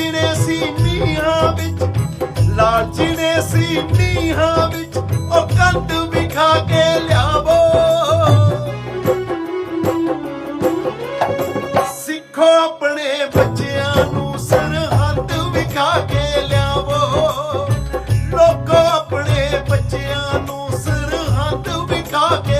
ਲਾਲਚੀ ਸੀ ਨੀਹਾਂ ਵਿੱਚ, ਲਾਲਚੀ ਨੇ ਸੀ ਨੀਹਾਂ ਵਿੱਚ, ਉਹ ਕੰਦ ਵੀ ਖਾ ਕੇ ਲਿਆਵੋ। ਸਿੱਖੋ ਆਪਣੇ ਬੱਚਿਆਂ ਨੂੰ ਸਰਹੱਦ ਵੀ ਖਾ ਕੇ ਲਿਆਵੋ। ਲੋਕੋ ਆਪਣੇ ਬੱਚਿਆਂ ਨੂੰ ਸਰਹੱਦ ਵੀ ਖਾ ਕੇ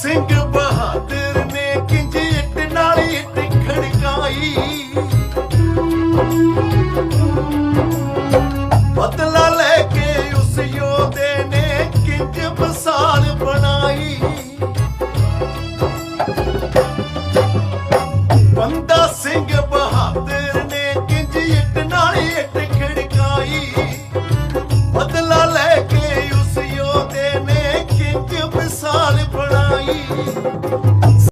single